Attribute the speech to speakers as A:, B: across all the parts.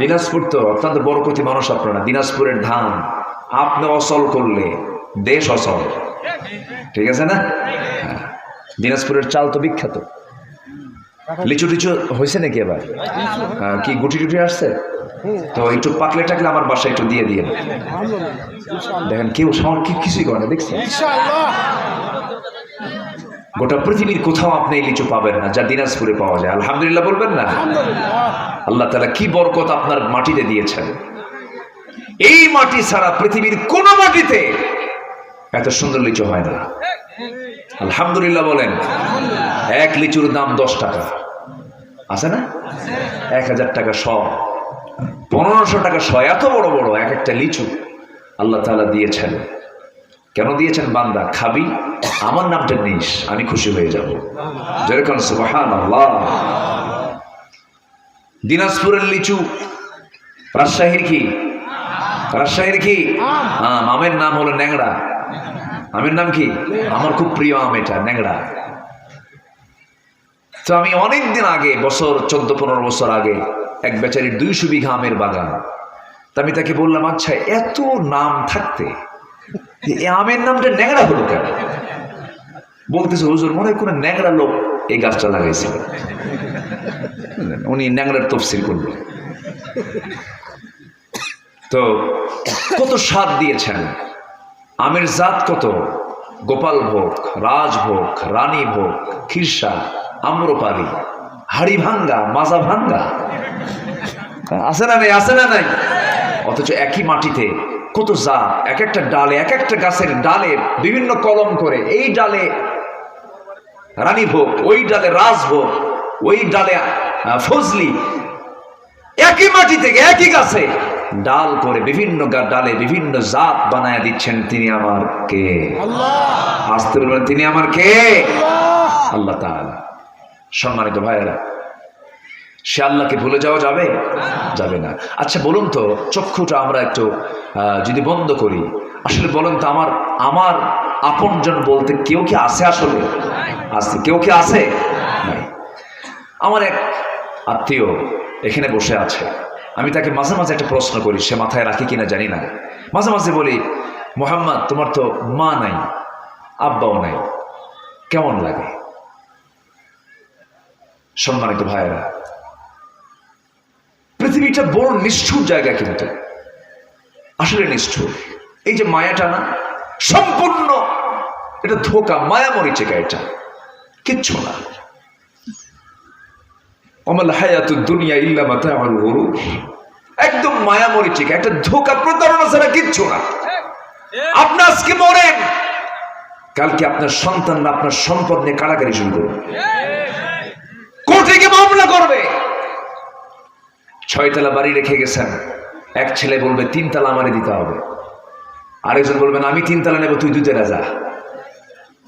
A: দিনাজপুর তো অত্যন্ত বড় কথি মানুষ আপনারা দিনাজপুরের ধান। আপনি অসল করলে দেশ অসল। ঠিক আছে না? হ্যাঁ। দিনাজপুরের চাল তো বিখ্যাত। লিচু টিচু হয়েছে নাকি এবার? হ্যাঁ, কি গুটি টুটি আসছে? তো একটু পাকলে টাকলে আমার বাসায় একটু দিয়ে দিয়ে দেখেন কেউ সামর কি কিছুই করে না দেখছেন? গোটা পৃথিবীর কোথাও আপনি এই লিচু পাবেন না যা দিনাজপুরে পাওয়া যায়। আলহামদুলিল্লাহ বলবেন না? আল্লাহ তালা কি বরকত আপনার মাটিতে দিয়েছেন? এই মাটি ছাড়া পৃথিবীর কোন মাটিতে এত সুন্দর লিচু হয় না। আলহামদুলিল্লাহ বলেন এক লিচুর দাম দশ টাকা। আছে না? এক হাজার টাকা শ। পনেরোশো টাকা শ এত বড় বড় এক একটা লিচু আল্লাহ তাআলা দিয়েছেন। কেন দিয়েছেন বান্দা? খাবি? আমার নামটা নিস, আমি খুশি হয়ে যাব। যেরকম দিনাজপুরের লিচু, রাজশাহীর কি রাজশাহীর কি আম। আমের নাম হলো ন্যাংড়া। আমের নাম কি? আমার খুব প্রিয় আম এটা, ন্যাংড়া। তো আমি অনেক দিন আগে, বছর, চোদ্দ, পনেরো বছর আগে, এক বেচারির দুইশো বিঘা আমের বাগান। তা আমি তাকে বললাম আচ্ছা এত নাম থাকতে আমের নামটা ন্যাংড়া হলো কেন? বলতেছে, হুজুর, মনে কোনো ন্যাংড়া লোক এই গাছটা লাগাইছিল উনি ন্যাংড়ার তফসিল করলেন তো কত স্বাদ দিয়েছেন? আমের জাত কত? গোপাল ভোগ রাজভোগ রানী ভোগ, খিরসা, আম্রপালি, হাড়ি ভাঙ্গা, মাজা ভাঙ্গা? আছে না নাই? আছে না নাই? অথচ একই মাটিতে কত জাত এক একটা ডালে এক একটা গাছের ডালে বিভিন্ন কলম করে এই ডালে রানী ভোগ ওই ডালে রাজভোগ ওই ডালে ফজলি একই মাটি থেকে একই গাছে ডাল করে বিভিন্ন ডালে বিভিন্ন জাত বানায় দিচ্ছেন তিনি আমার কে? আসতে বলবেন তিনি আমার কে? আল্লাহ। সম্মানিত ভাইয়েরা সে আল্লাহকে ভুলে যাওয়া যাবে? যাবে না। আচ্ছা বলুন তো, চক্ষুটা আমরা একটু যদি বন্ধ করি, আসলে বলুন তো আমার আমার আপনজন বলতে কেউ কি আছে আসলে? আছে। কেউ কি আছে? আমার এক আত্মীয় এখানে বসে আছে। আমি তাকে মাঝে মাঝে একটা প্রশ্ন করি, সে মাথায় রাখি কিনা জানি না। মাঝে মাঝে বলি, মোহাম্মদ, তোমার তো মা নাই, আব্বাও নাই, কেমন লাগে? সম্মানিত ভাইয়েরা পৃথিবীটা বড় নিষ্ঠুর জায়গা কিন্তু। আসলে নিষ্ঠুর। এই যে মায়াটা না সম্পূর্ণ এটা ধোকা, মায়া মরিচিকা এটা কিচ্ছু না। অমাল হায়াতু দুনিয়া ইল্লা মাতাউল গুরুর একদম মায়া মরিচিকা একটা ধোকা প্রতারণা ছাড়া কিচ্ছু না। আপনি আজকে মরেন। কালকে আপনার সন্তানরা আপনার সম্পদ নিয়ে কাড়াকাড়ি শুরু করবে। কোর্টে গিয়ে মামলা করবে। ছয়তলা বাড়ি রেখে গেছেন। এক ছেলে বলবে, তিনতলা আমারে দিতে হবে। আরেকজন বলবেন আমি তিনতলা নেব, তুই দুতেরা যা।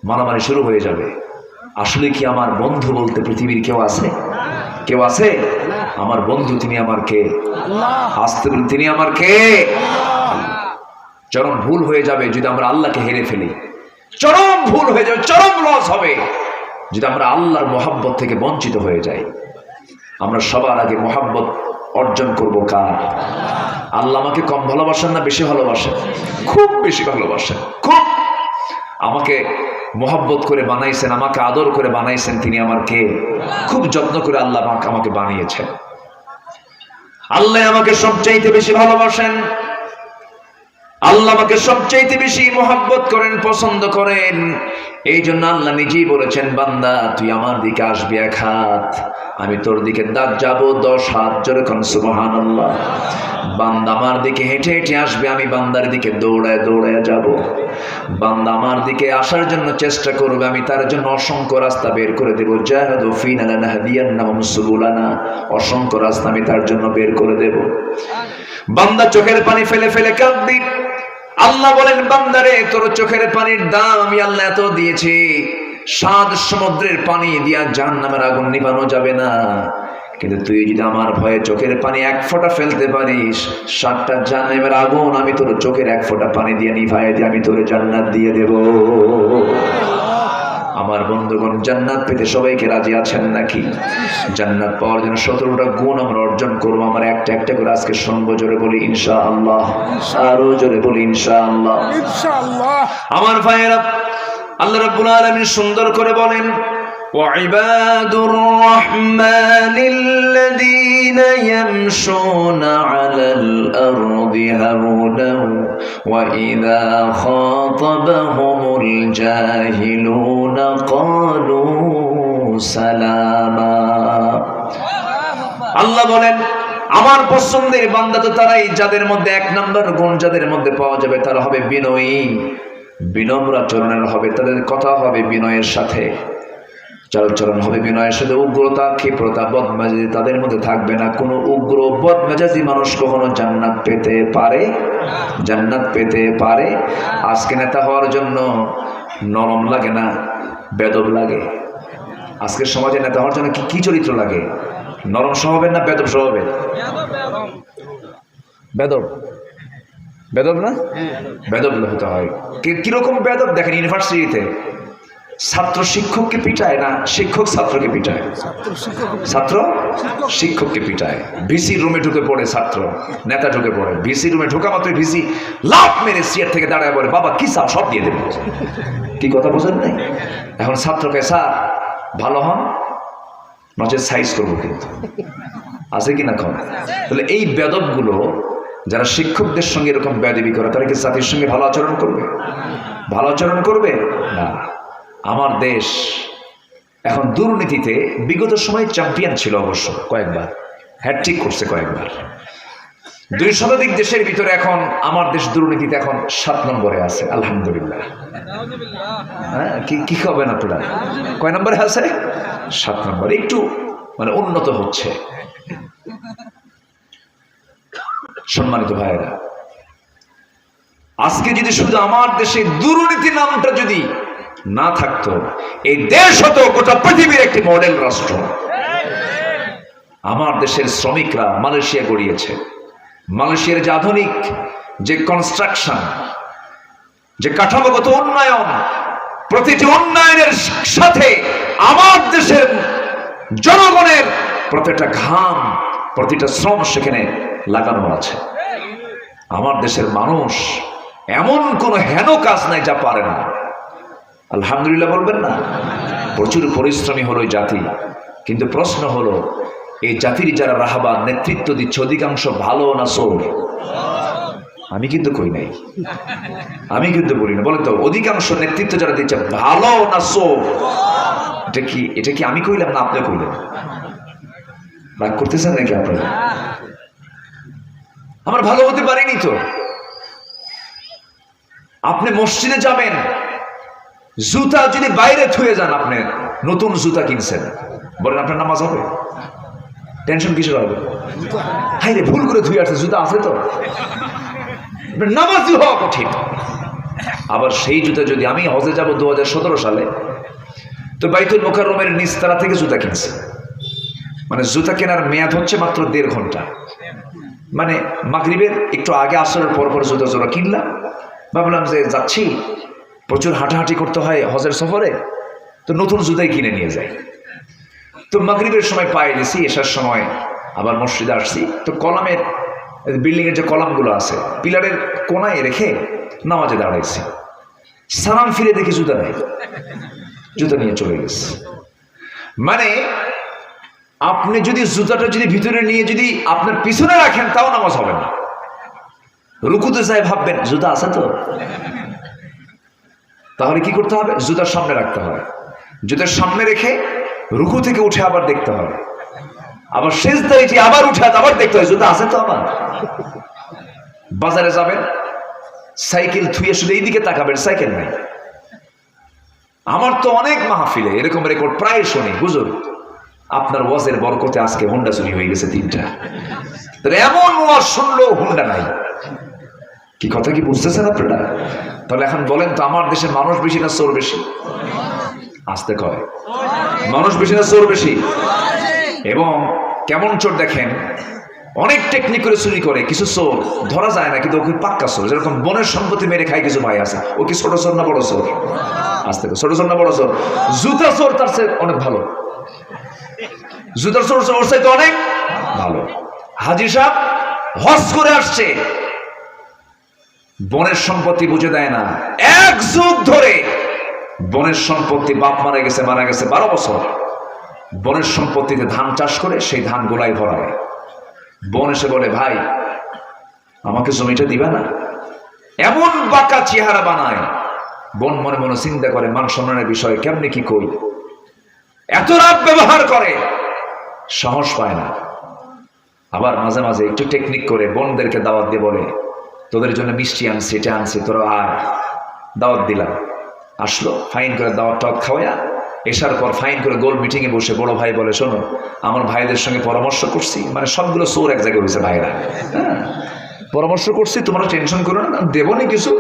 A: মারামারি শুরু হয়ে যাবে। আসলে কি আমার বন্ধু বলতে পৃথিবীর কেউ আছে? কেউ আছে? আমার বন্ধু তিনি আমার কে? আসতে বলুন, তিনি আমার কে? চরম ভুল হয়ে যাবে যদি আমরা আল্লাহকে হেরে ফেলি। চরম ভুল হয়ে যাবে, চরম লস হবে যদি আমরা আল্লাহর মোহাব্বত থেকে বঞ্চিত হয়ে যাই। আমরা সবার আগে মোহাব্বত অর্জন করব কার? আল্লাহ আমাকে কম ভালোবাসেন না বেশি ভালোবাসেন? খুব বেশি ভালোবাসেন, খুব। আমাকে মোহাব্বত করে বানাইছেন, আমাকে আদর করে বানাইছেন তিনি আমার কে? খুব যত্ন করে আল্লাহ আমাকে- বানিয়েছেন। আল্লাহ আমাকে সবচাইতে বেশি ভালোবাসেন। আল্লাহ আমাকে সবচাইতে বেশি মোহাব্বত করেন, পছন্দ করেন। এই জন্য আল্লাহ নিজেই বলেছেন, বান্দা, তুই আমার দিকে আসবি এক হাত। আমি তোর দিকে দাঁত যাব, দশ হাত যেরকম সুবহান বান্দা আমার দিকে হেঁটে হেঁটে আসবে, আমি বান্দার দিকে দৌড়ায় দৌড়ায় যাব। বান্দা আমার দিকে আসার জন্য চেষ্টা করবে, আমি তার জন্য অসংখ্য রাস্তা বের করে দেবো। জাহাদু অসংখ্য রাস্তা আমি তার জন্য বের করে দেব। বান্দা চোখের পানি ফেলে ফেলে কাঁদবি। আল্লাহ বলেন, বান্দারে, তোর চোখের পানির দাম আমি আল্লাহ এত দিয়েছি। সাত সমুদ্রের পানি দিয়া জাহান নামের আগুন নিভানো যাবে না। কিন্তু তুই যদি আমার ভয়ে চোখের পানি এক ফোঁটা ফেলতে পারিস সাতটা জাহান্নামের আগুন আমি তোর চোখের এক ফোঁটা পানি দিয়ে নিভাই দিয়ে আমি তোর জান্নাত দিয়ে দেব। আমার বন্ধুগণ জান্নাত পেতে সবাইকে রাজি আছেন নাকি? জান্নাত পাওয়ার জন্য সতেরোটা গুণ আমরা অর্জন করব। আমার একটা একটা করে আজকে সঙ্গ জোরে বলি ইনশা আল্লাহ আরও জোরে বলি ইনশা আল্লাহ
B: ইনশাআল্লাহ।
A: আমার ভাইয়েরা আল্লাহ রাব্বুল আলামিন সুন্দর করে বলেন وعباد الرحمن الذين يمشون على الأرض هونا وإذا خاطبهم الجاهلون قالوا سلاما আল্লাহ বলেন আমার পছন্দের বান্দা তো তারাই যাদের মধ্যে এক নম্বর গুণ যাদের মধ্যে পাওয়া যাবে তারা হবে বিনয়ী বিনম্র আচরণের হবে, তাদের কথা হবে বিনয়ের সাথে। চালচরণ হবে বিনয়ের সাথে, উগ্রতা, ক্ষিপ্রতা, বদমেজাজি তাদের মধ্যে থাকবে না। কোনো উগ্র, বদমেজাজি মানুষ কখনো জান্নাত পেতে পারে? জান্নাত পেতে পারে? আজকে নেতা হওয়ার জন্য নরম লাগে না? বেদব লাগে? আজকের সমাজে নেতা হওয়ার জন্য কি কি চরিত্র লাগে? নরম স্বভাবের না বেদব স্বভাবের? বেদব। বেদব না? বেদব হতে হয়। কীরকম বেদব? দেখেন ইউনিভার্সিটিতে ছাত্র শিক্ষককে পিটায় না শিক্ষক ছাত্রকে পিটায়? ছাত্র শিক্ষককে পিটায়। ভিসি রুমে ঢুকে পড়ে ছাত্র নেতা ঢুকে পড়ে। ভিসি রুমে ঢোকা মাত্র ভিসি লাফ মেরে সিয়ার থেকে দাঁড়ায় বলে বাবা কি সাপ সব দিয়ে দেবে। কি কথা বোঝেন নাই? এখন ছাত্রকে স্যার ভালো হন? নচেত সাইজ করব কিন্তু। আছে কিনা কম? তাহলে এই বেদবগুলো যারা শিক্ষকদের সঙ্গে এরকম বেদবি করে, তারা কি জাতির সঙ্গে ভালো আচরণ করবে? ভালো আচরণ করবে? না। আমার দেশ এখন দুর্নীতিতে বিগত সময় চ্যাম্পিয়ন ছিল অবশ্য কয়েকবার। হ্যাট্রিক করছে কয়েকবার। দুই শতাধিক দেশের ভিতরে এখন আমার দেশ দুর্নীতিতে এখন সাত নম্বরে আছে, আলহামদুলিল্লাহ। হ্যাঁ কি কি খাবেন আপনারা? কয় নম্বরে আছে? সাত নম্বর। একটু মানে উন্নত হচ্ছে। সম্মানিত ভাইয়েরা, আজকে যদি শুধু আমার দেশে দুর্নীতি নামটা যদি না থাকতো, এই দেশ হতো গোটা পৃথিবীর একটি মডেল রাষ্ট্র। আমার দেশের শ্রমিকরা মালয়েশিয়া গড়িয়েছে। মালয়েশিয়ার যে আধুনিক যে কনস্ট্রাকশন যে কাঠামোগত উন্নয়ন, প্রতিটি উন্নয়নের সাথে আমার দেশের জনগণের প্রতিটা ঘাম, প্রতিটা শ্রম সেখানে লাগানো আছে। আমার দেশের মানুষ এমন কোনো হেন কাজ নাই যা পারে না। আলহামদুলিল্লাহ বলবেন না? প্রচুর পরিশ্রমী হলো জাতি। কিন্তু প্রশ্ন হলো, এই জাতির যারা রাহাবাদ নেতৃত্ব দিচ্ছে, অধিকাংশ ভালো না সোর আমি কিন্তু কই নাই। আমি কিন্তু বলি না। বলেন তো, অধিকাংশ নেতৃত্ব যারা দিচ্ছে, ভালো না সোর এটা কি এটা কি আমি কইলাম না আপনি কইলেন? রাগ করতেছেন নাকি আপনারা? আমার ভালো হতে পারেনি তো। আপনি মসজিদে যাবেন, জুতা যদি বাইরে থুয়ে যান আপনি, নতুন জুতা কিনছেন। বলেন, আপনার নামাজ হবে? টেনশন কিসের হবে? হাই রে, ভুল করে ধুয়ে আসছে, জুতা আছে তো? নামাজই হওয়া কঠিন। আবার সেই জুতা যদি আমি হজে যাব দু হাজার সতেরো সালে, তো বাইতুল মোকাররমের নিস্তারা থেকে জুতা কিনছে। মানে জুতা কেনার মেয়াদ হচ্ছে মাত্র দেড় ঘণ্টা। মানে মাগরিবের একটু আগে আসার পর পর জুতা জোড়া কিনলাম। ভাবলাম যে যাচ্ছি, প্রচুর হাঁটাহাঁটি করতে হয় হজের সফরে, তো নতুন জুতাই কিনে নিয়ে যাই। তো মাগরিবের সময় পায়ে গেছি এসার সময় আবার মসজিদে আসছি। তো কলামের বিল্ডিংয়ের যে কলামগুলো আছে, পিলারের কোনায় রেখে নামাজে দাঁড়াইছি। সালাম ফিরে দেখি জুতা নেই। জুতা নিয়ে চলে গেছে। মানে আপনি যদি জুতাটা যদি ভিতরে নিয়ে যদি আপনার পিছনে রাখেন, তাও নামাজ হবে না। রুকুতে যাই ভাববেন, জুতা আছে তো? তাহলে কি করতে হবে? জুতার সামনে রাখতে হবে। জুতার সামনে রেখে রুকু থেকে উঠে আবার দেখতে হবে। আবার শেষ দাঁড়িয়ে আবার উঠে আবার দেখতে হবে, জুতা আছে তো আবার বাজারে যাবেন, সাইকেল থুয়ে শুধু এইদিকে তাকাবেন, সাইকেল নাই। আমার তো অনেক মাহফিলে এরকম রেকর্ড প্রায় শুনি, হুজুর। আপনার ওয়াজের বরকতে আজকে হোন্ডা চুরি হয়ে গেছে তিনটা। এমন ওয়াজ শুনলেও হোন্ডা নাই। কি কথা কি বুঝতেছেন আপনারা? তাহলে এখন বলেন তো, আমার দেশে মানুষ বেশি না চোর বেশি? আসতে কয়। মানুষ বেশি না চোর বেশি? এবং কেমন চোর দেখেন, অনেক টেকনিক করে চুরি করে, কিছু চোর, ধরা যায় না, কিন্তু ওকে পাক্কা চোর। যেরকম বনের সম্পত্তি মেরে খায় কিছু ভাই আছে, ও কি ছোট চোর না বড় চোর? আসতে ছোট চোর না বড় চোর? জুতা চোর তার চেয়ে অনেক ভালো। জুতার চোর ওর চাইতে অনেক। ভালো। হাজি সাহেব হজ করে আসছে। বনের সম্পত্তি বুঝে দেয় না। এক যুগ ধরে বনের সম্পত্তি বাপ মারা গেছে মারা গেছে বারো বছর। বনের সম্পত্তিতে ধান চাষ করে সেই ধান গোলায় ভরায়। বোন এসে বলে, ভাই, আমাকে জমিটা দিবে না। এমন বাঁকা চেহারা বানায়। বোন মনে মনে চিন্তা করে, মান সম্মানের বিষয়ে কেমনি কি কই এত রাত ব্যবহার করে। সাহস পায় না। আবার মাঝে মাঝে একটু টেকনিক করে বোনদেরকে দাওয়াত দিয়ে বলে, তোদের জন্য মিষ্টি আনছি, এটা আনছি, তোরা আর দাওয়াত দিলাম। আসলো ফাইন করে দাওয়াত টাওয়াত খাওয়া এসার পর ফাইন করে গোল মিটিংয়ে বসে বড় ভাই বলে, শোনো, আমার ভাইদের সঙ্গে পরামর্শ করছি। মানে সবগুলো সোর এক জায়গায় হয়েছে ভাইরা। হ্যাঁ পরামর্শ করছি, তোমরা টেনশন করো না দেবো না কিছু।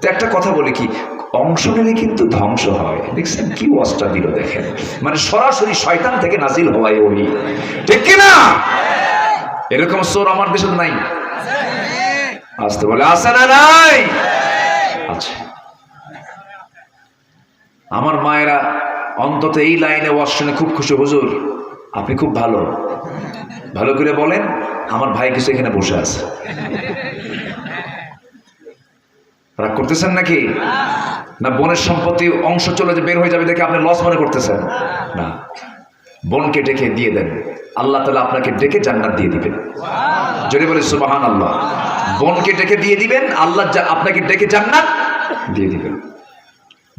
A: তো একটা কথা বলি কি অংশ নিলে কিন্তু ধ্বংস হয়। দেখছেন কি ওয়াজটা দিল দেখেন। মানে সরাসরি শয়তান থেকে নাজিল হওয়াই ওই। ঠিক কিনা? এরকম সোর আমার দেশে নাই। আসতে বলে আসে না নাই? আচ্ছা আমার মায়েরা অন্তত এই লাইনে ওয়াজ শুনে খুব খুশি, হুজুর, আপনি খুব ভালো। ভালো করে বলেন, আমার ভাই কিছু এখানে বসে আছে। রাগ করতেছেন নাকি? না বোনের সম্পত্তি অংশ চলে যে বের হয়ে যাবে দেখে আপনি লস মনে করতেছেন? না। বোনকে ডেকে দিয়ে দেন। আল্লাহ তালা আপনাকে ডেকে জান্নাত দিয়ে দিবেন। যদি বলে সুবাহান আল্লাহ বোনকে ডেকে দিয়ে দিবেন, আল্লাহ আপনাকে ডেকে জান্নাত দিয়ে দিবেন।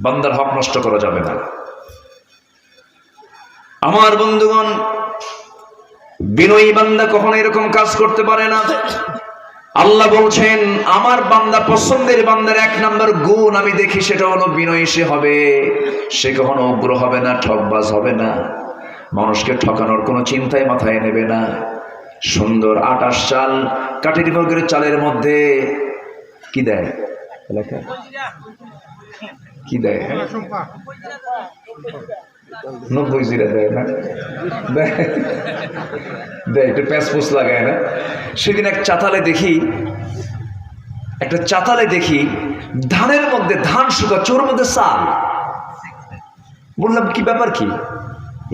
A: বান্দার হক নষ্ট করা যাবে না। আমার বন্ধুগণ, বিনয়ী বান্দা কখনো এরকম কাজ করতে পারে না। আল্লাহ বলছেন, আমার বান্দা পছন্দের বান্দার এক নাম্বার গুণ আমি দেখি, সেটা হলো বিনয়ী, সে হবে, সে কখনো উগ্র হবে না, ঠকবাজ হবে না। মানুষকে ঠকানোর কোনো চিন্তায় মাথায় নেবে না। সুন্দর আটাশ চাল, কাঠেরি বর্গের চালের মধ্যে কি দেয়? কি দেয়? হ্যাঁ? নব্বই জিরা দেয় না। দেয় একটু প্যাঁচ পুস লাগায় না। সেদিন এক চাতালে দেখি, একটা চাতালে দেখি ধানের মধ্যে ধান শুকা চোর মধ্যে চাল বললাম, কি ব্যাপার কি?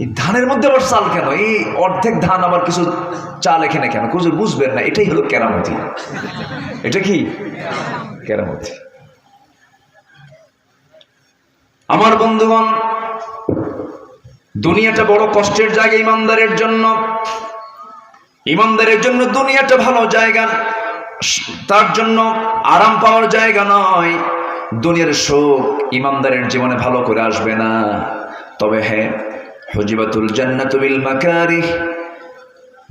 A: এই ধানের মধ্যে আবার চাল কেন? এই অর্ধেক ধান আবার কিছু চাল এখানে কেন? কুজুর বুঝবেন না, এটাই হলো কেরামতি। এটা কি? কেরামতি। আমার বন্ধুগণ দুনিয়াটা বড় কষ্টের জায়গা ইমানদারের জন্য। ইমানদারের জন্য দুনিয়াটা ভালো জায়গা, তার জন্য আরাম পাওয়ার জায়গা নয়। দুনিয়ার সুখ ইমানদারের জীবনে ভালো করে আসবে না। তবে হ্যাঁ হজিবাতুল জান্নাতুল মাকারি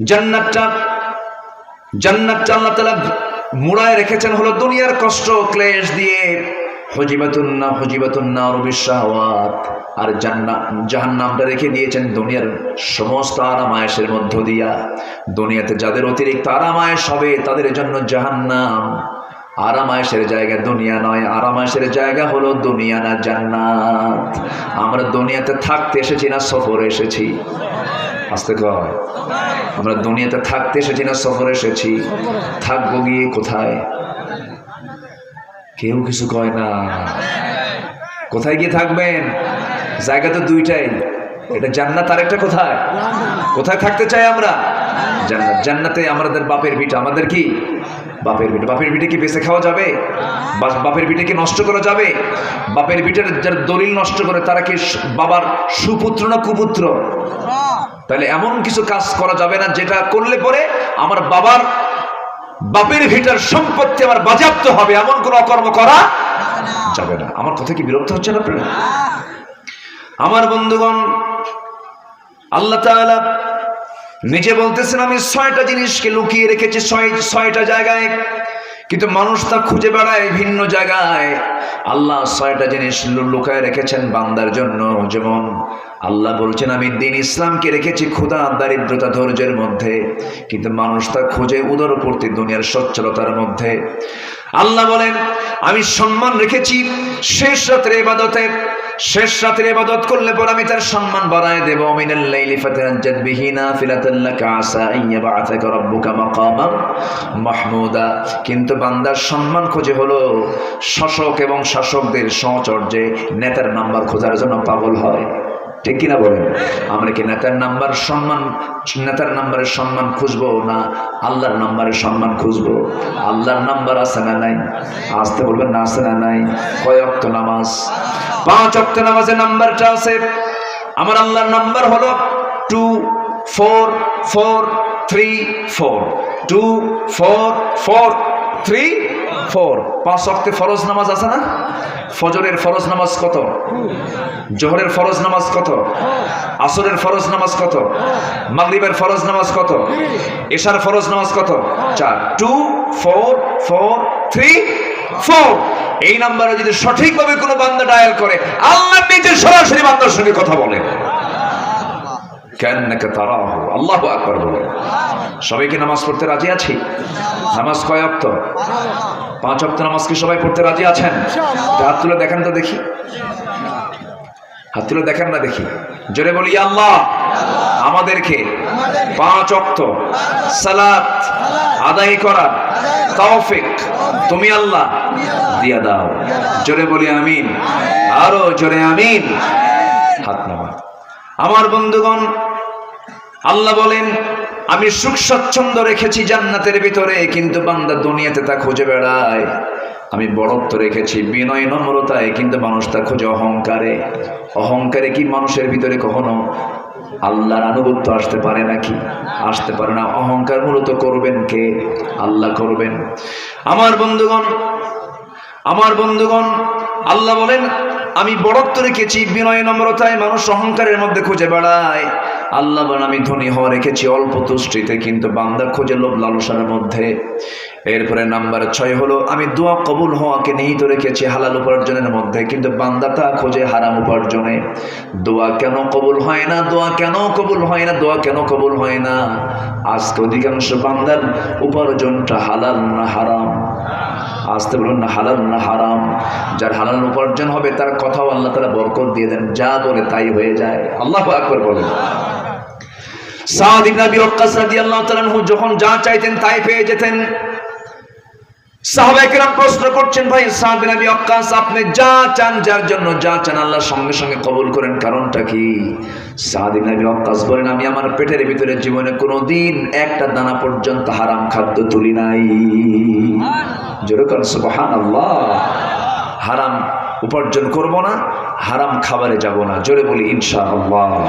A: জান্নাতটা জান্নাতটা আল্লাহ তাআলা মুড়ায় রেখেছেন হলো দুনিয়ার কষ্ট ক্লেশ দিয়ে। হজিবাতুন না হজিবাতুন না রবিশাওয়াত আর জান্নাত জাহান্নামটা রেখে দিয়েছেন দুনিয়ার সমস্ত আরামায়েশের মধ্য দিয়া। দুনিয়াতে যাদের অতিরিক্ত আরামায়েশ হবে, তাদের জন্য জাহান্নাম। আরামায়েশের জায়গা দুনিয়া নয়, আরামায়েশের জায়গা হলো দুনিয়া না জান্নাত। আমরা দুনিয়াতে থাকতে এসেছি না সফরে এসেছি। আসতে কয় আমরা দুনিয়াতে থাকতে এসেছি না সফরে এসেছি। থাকব গিয়ে কোথায়? কেউ কিছু কয় না। কোথায় গিয়ে থাকবেন? জায়গা তো দুইটাই। এটা জান্নাত আর একটা কোথায়? কোথায় থাকতে চাই আমরা? জান্নাত। জান্নাতে আমাদের বাপের ভিটা আমাদের কি? বাপের ভিটা বাপের ভিটে কি বেঁচে খাওয়া যাবে? বাপের ভিটে কি নষ্ট করা যাবে? বাপের ভিটের যারা দলিল নষ্ট করে, তারা কি বাবার সুপুত্র না কুপুত্র? তাহলে এমন কিছু কাজ করা যাবে না, যেটা করলে পরে আমার বাবার বাপের ভিটার সম্পত্তি আমার বাজাপ্ত হবে, এমন কোন অকর্ম করা যাবে না। আমার কথা কি বিরক্ত হচ্ছে না আমার বন্ধুগণ, আল্লাহ নিজে বলতেছেন, আমি ছয়টা জিনিসকে লুকিয়ে রেখেছি, ছয় ছয়টা জায়গায় কিন্তু মানুষ তা খুঁজে বেড়ায় ভিন্ন জায়গায়। আল্লাহ ছয়টা জিনিস লুকায় রেখেছেন বান্দার জন্য। যেমন আল্লাহ বলছেন, আমি দিন ইসলামকে রেখেছি ক্ষুধা, দারিদ্রতা, ধৈর্যের মধ্যে। কিন্তু মানুষ তা খুঁজে উদরপূর্তি, দুনিয়ার সচ্ছলতার মধ্যে। আল্লাহ বলেন, আমি সম্মান রেখেছি শেষ রাত্রে ইবাদতে শেষ রাতের ইবাদত করলে পর আমি তার সম্মান বাড়ায় দেব। মিনাল লাইলি ফাতাহাজ্জাদ বিহিনা নাফিলাতান লাকা আসা আন ইয়াবআসাকা রাব্বুকা মাকামান মাহমুদা। কিন্তু বান্দার সম্মান খোঁজে হলো শাসক এবং শাসকদের সহচর্যে নেতার নাম্বার খোঁজার জন্য পাগল হয়। ঠিক কিনা বলেন? আমরা কি নেতার নাম্বার সম্মান, নেতার নাম্বারের সম্মান খুঁজবো না আল্লাহর নাম্বারের সম্মান খুঁজবো? আল্লাহর নাম্বার আছে না নাই? আসতে বলবেন না, আছে না নাই? কয় অক্ত নামাজ? পাঁচ অক্ত নামাজের নাম্বারটা আছে। আমার আল্লাহর নাম্বার হলো two four four three four two four four three four পাঁচ অক্টে ফরজ নামাজ আছে না? ফজরের ফরজ নামাজ কত? জোহরের ফরজ নামাজ কত? আসরের ফরজ নামাজ কত? মাগরিবের ফরজ নামাজ কত? এশার ফরজ নামাজ কত? চার। Two four four three four এই নাম্বারে যদি সঠিকভাবে কোনো বান্দা ডায়াল করে, আল্লাহ নিজে সরাসরি বান্দার সঙ্গে কথা বলে। কেনকে তারা আল্লাহ আকবর বলে। সবাই কি নামাজ পড়তে রাজি আছি? নামাজ কয় অক্ত? পাঁচ অক্ত নামাজ কি সবাই পড়তে রাজি আছেন? হাত তুলে দেখেন তো দেখি। হাত তুলে দেখেন না দেখি। জোরে বলি আল্লাহ আমাদেরকে পাঁচ অক্ত সালাত আদায় করা তৌফিক তুমি আল্লাহ দিয়া দাও। জোরে বলি আমিন। আরও জোরে আমিন। হাত নামা আমার বন্ধুগণ, আল্লাহ বলেন, আমি সুখ স্বচ্ছন্দ রেখেছি জান্নাতের ভিতরে, কিন্তু বান্দা দুনিয়াতে তা খুঁজে বেড়ায়। আমি বড়ত্ব রেখেছি, বিনয় নম্রতায়, কিন্তু মানুষ তা খোঁজে অহংকারে। অহংকারে কি মানুষের ভিতরে কখনো আল্লাহর আনুগত্য আসতে পারে নাকি? আসতে পারে না। অহংকার মূলত করবেন কে? আল্লাহ করবেন। আমার বন্ধুগণ আমার বন্ধুগণ, আল্লাহ বলেন আমি বড়ত্ব রেখেছি, বিনয় নম্রতায় মানুষ অহংকারের মধ্যে খুঁজে বেড়ায়। আল্লাহ আমি ধনী হওয়া রেখেছি অল্প তুষ্টিতে, কিন্তু বান্দা খুঁজে লোভ লালসার মধ্যে। এরপরে নাম্বার ছয় হলো, আমি দোয়া কবুল হওয়াকে নিহিত রেখেছি হালাল উপার্জনের মধ্যে, কিন্তু বান্দা তা খোঁজে হারাম উপার্জনে। দোয়া কেন কবুল হয় না? দোয়া কেন কবুল হয় না? দোয়া কেন কবুল হয় না? আজকে অধিকাংশ বান্দার উপার্জনটা হালাল না হারাম? আসতে বলুন না, হালাল না হারাম। যার হালাল উপার্জন হবে, তার কথাও আল্লাহ তারা বরকত দিয়ে দেন, যা বলে তাই হয়ে যায়। আল্লাহ আকবর বলেন। সাদিক নবী ওয়াক্কাস রাদিয়াল্লাহু তাআলা যখন যা চাইতেন তাই পেয়ে যেতেন। আল্লাহ জীবনে কোনোদিন একটা দানা পর্যন্ত হারাম খাদ্য তুলি নাই। হারাম উপার্জন করব না, হারাম খাবারে যাব না। জোরে বলি ইনশা আল্লাহ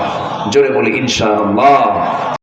A: জোরে বলি, ইনশাআল্লাহ।